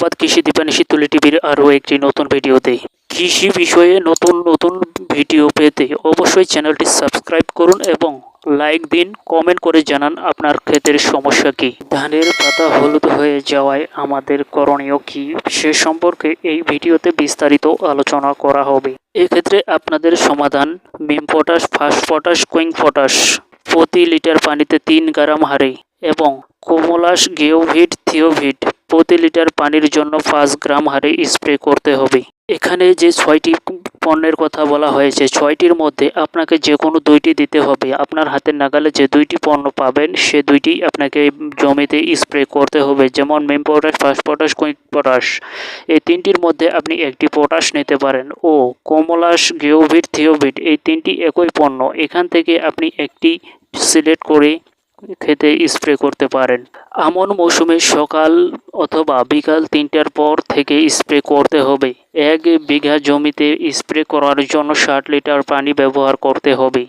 ধন্যবাদ। কৃষি দীপানিশি তুলি টিভির আরও একটি নতুন ভিডিওতে। কৃষি বিষয়ে নতুন নতুন ভিডিও পেতে অবশ্যই চ্যানেলটি সাবস্ক্রাইব করুন এবং লাইক দিন, কমেন্ট করে জানান আপনার ক্ষেতের সমস্যা কী। ধানের পাতা হলুদ হয়ে যাওয়ায় আমাদের করণীয় কী? সে সম্পর্কে এই ভিডিওতে বিস্তারিত আলোচনা করা হবে। এক্ষেত্রে আপনাদের সমাধান, মিম potash fast potash, quick potash. প্রতি লিটার পানিতে তিন গ্রাম হারে এবং কোমোলাস গেওভিট থিওভিট। প্রতি লিটার পানির জন্য পাঁচ গ্রাম হারে স্প্রে করতে হবে। এখানে যে ছয়টি পণ্যের কথা বলা হয়েছে, ছয়টির মধ্যে আপনাকে যে কোনো দুইটি দিতে হবে। আপনার হাতের নাগালে যে দুইটি পণ্য পাবেন, সে দুইটি আপনাকে জমিতে স্প্রে করতে হবে। যেমন মেম potash fast potash quick potash এই তিনটির মধ্যে আপনি একটি পটাশ নিতে পারেন ও কোমলাস গেওভিট থিওভিট এই তিনটি একই পণ্য। এখান থেকে আপনি একটি সিলেক্ট করে খেতে স্প্রে করতে পারেন। আমন মৌসুমে সকাল অথবা বিকাল তিনটার পর থেকে স্প্রে করতে হবে। এক বিঘা জমিতে স্প্রে করার জন্য ষাট লিটার পানি ব্যবহার করতে হবে।